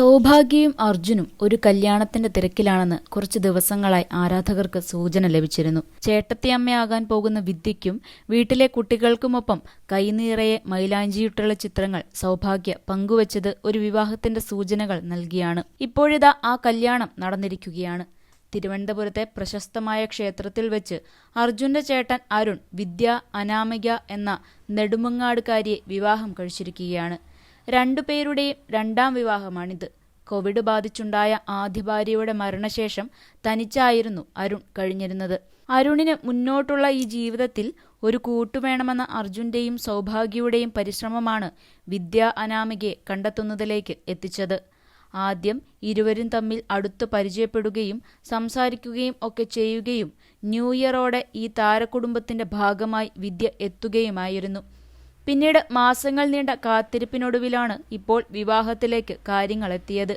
സൗഭാഗ്യയും അർജുനും ഒരു കല്യാണത്തിന്റെ തിരക്കിലാണെന്ന് കുറച്ച് ദിവസങ്ങളായി ആരാധകർക്ക് സൂചന ലഭിച്ചിരുന്നു. ചേട്ടത്തിയമ്മയാകാൻ പോകുന്ന വിദ്യയ്ക്കും വീട്ടിലെ കുട്ടികൾക്കുമൊപ്പം കൈനീറയെ മൈലാഞ്ചിയിട്ടുള്ള ചിത്രങ്ങൾ സൗഭാഗ്യ പങ്കുവച്ചത് ഒരു വിവാഹത്തിന്റെ സൂചനകൾ നൽകിയാണ്. ഇപ്പോഴിതാ ആ കല്യാണം നടന്നിരിക്കുകയാണ്. തിരുവനന്തപുരത്തെ പ്രശസ്തമായ ക്ഷേത്രത്തിൽ വെച്ച് അർജുന്റെ ചേട്ടൻ അരുൺ വിദ്യ അനാമിക എന്ന നെടുമങ്ങാടുകാരിയെ വിവാഹം കഴിച്ചിരിക്കുകയാണ്. രണ്ടുപേരുടെയും രണ്ടാം വിവാഹമാണിത്. കോവിഡ് ബാധിച്ചുണ്ടായ ആദ്യ ഭാര്യയുടെ മരണശേഷം തനിച്ചായിരുന്നു അരുൺ കഴിഞ്ഞിരുന്നത്. അരുണിന് മുന്നോട്ടുള്ള ഈ ജീവിതത്തിൽ ഒരു കൂട്ടുവേണമെന്ന അർജുന്റെയും സൗഭാഗ്യയുടെയും പരിശ്രമമാണ് വിദ്യ അനാമികയെ കണ്ടെത്തുന്നതിലേക്ക് എത്തിച്ചത്. ആദ്യം ഇരുവരും തമ്മിൽ അടുത്ത് പരിചയപ്പെടുകയും സംസാരിക്കുകയും ഒക്കെ ചെയ്യുകയും ന്യൂ ഇയറോടെ ഈ താരകുടുംബത്തിന്റെ ഭാഗമായി വിദ്യ എത്തുകയുമായിരുന്നു. പിന്നീട് മാസങ്ങൾ നീണ്ട കാത്തിരിപ്പിനൊടുവിലാണ് ഇപ്പോൾ വിവാഹത്തിലേക്ക് കാര്യങ്ങൾ എത്തിയത്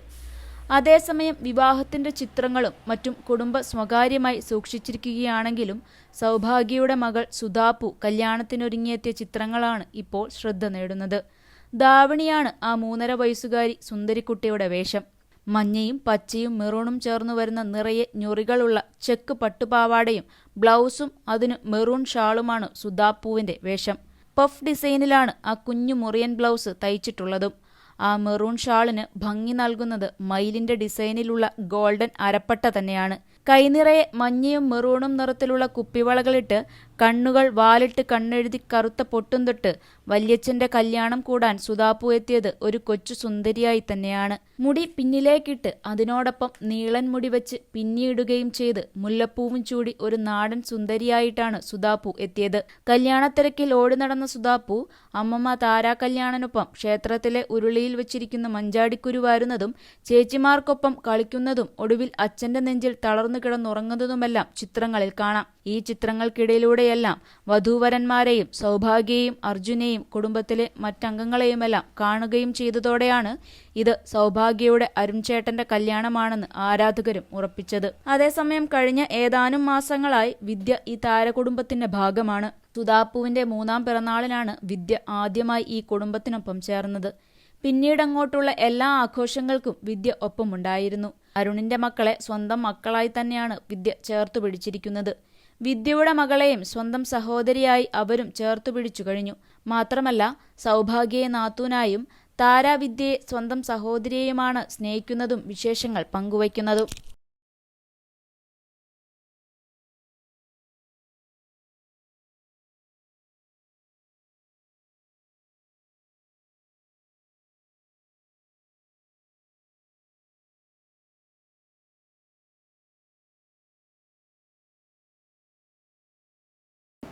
അതേസമയം വിവാഹത്തിന്റെ ചിത്രങ്ങളും മറ്റും കുടുംബ സ്വകാര്യമായി സൂക്ഷിച്ചിരിക്കുകയാണെങ്കിലും സൗഭാഗ്യയുടെ മകൾ സുധാപു കല്യാണത്തിനൊരുങ്ങിയെത്തിയ ചിത്രങ്ങളാണ് ഇപ്പോൾ ശ്രദ്ധ നേടുന്നത്. ദാവണിയാണ് ആ മൂന്നര വയസ്സുകാരി സുന്ദരിക്കുട്ടിയുടെ വേഷം. മഞ്ഞയും പച്ചയും മെറൂണും ചേർന്നു വരുന്ന നിറയെ ഞൊറികളുള്ള ചെക്ക് പട്ടുപാവാടയും ബ്ലൗസും അതിന് മെറൂൺ ഷാളുമാണ് സുധാപ്പുവിന്റെ വേഷം. പഫ് ഡിസൈനിലാണ് ആ കുഞ്ഞു മുറിയൻ ബ്ലൗസ് തയ്ച്ചിട്ടുള്ളതും. ആ മെറൂൺ ഷാളിന് ഭംഗി നൽകുന്നത് മയിലിന്റെ ഡിസൈനിലുള്ള ഗോൾഡൻ അരപ്പട്ട തന്നെയാണ്. കൈനിറയെ മഞ്ഞയും മെറൂണും നിറത്തിലുള്ള കുപ്പിവളകളിട്ട് കണ്ണുകൾ വാലിട്ട് കണ്ണെഴുതി കറുത്ത പൊട്ടും തൊട്ട് വല്യച്ഛന്റെ കല്യാണം കൂടാൻ സുതാപ്പു എത്തിയത് ഒരു കൊച്ചു സുന്ദരിയായി തന്നെയാണ്. മുടി പിന്നിലേക്കിട്ട് അതിനോടൊപ്പം നീളൻ മുടി വെച്ച് പിന്നിയിടുകയും ചെയ്ത് മുല്ലപ്പൂവും ചൂടി ഒരു നാടൻ സുന്ദരിയായിട്ടാണ് സുതാപ്പു എത്തിയത്. കല്യാണത്തിരക്കിൽ ഓടി നടന്ന സുതാപ്പു അമ്മമ്മ താരാ കല്യാണനൊപ്പം ക്ഷേത്രത്തിലെ ഉരുളിയിൽ വെച്ചിരിക്കുന്ന മഞ്ചാടിക്കുരു വാരുന്നതും ചേച്ചിമാർക്കൊപ്പം കളിക്കുന്നതും ഒടുവിൽ അച്ഛന്റെ നെഞ്ചിൽ തളർന്നു കിടന്നുറങ്ങുന്നതുമെല്ലാം ചിത്രങ്ങളിൽ കാണാം. ഈ ചിത്രങ്ങൾക്കിടയിലൂടെയെല്ലാം വധൂവരന്മാരെയും സൗഭാഗ്യയും അർജുനെയും കുടുംബത്തിലെ മറ്റംഗങ്ങളെയുമെല്ലാം കാണുകയും ചെയ്തതോടെയാണ് ഇത് സൗഭാഗ്യയുടെ അരുൺചേട്ടന്റെ കല്യാണമാണെന്ന് ആരാധകരും ഉറപ്പിച്ചത്. അതേസമയം കഴിഞ്ഞ ഏതാനും മാസങ്ങളായി വിദ്യ ഈ താരകുടുംബത്തിന്റെ ഭാഗമാണ്. സുധാപ്പുവിന്റെ മൂന്നാം പിറന്നാളിനാണ് വിദ്യ ആദ്യമായി ഈ കുടുംബത്തിനൊപ്പം ചേർന്നത്. പിന്നീടങ്ങോട്ടുള്ള എല്ലാ ആഘോഷങ്ങൾക്കും വിദ്യ ഒപ്പമുണ്ടായിരുന്നു. അരുണിന്റെ മക്കളെ സ്വന്തം മക്കളായി തന്നെയാണ് വിദ്യ ചേർത്തു പിടിച്ചിരിക്കുന്നത്. വിദ്യയുടെ മകളെയും സ്വന്തം സഹോദരിയായി അവരും ചേർത്തു പിടിച്ചു കഴിഞ്ഞു. മാത്രമല്ല സൗഭാഗ്യയെ നാത്തൂനായും താരാവിദ്യയെ സ്വന്തം സഹോദരിയെയുമാണ് സ്നേഹിക്കുന്നതും വിശേഷങ്ങൾ പങ്കുവയ്ക്കുന്നതും.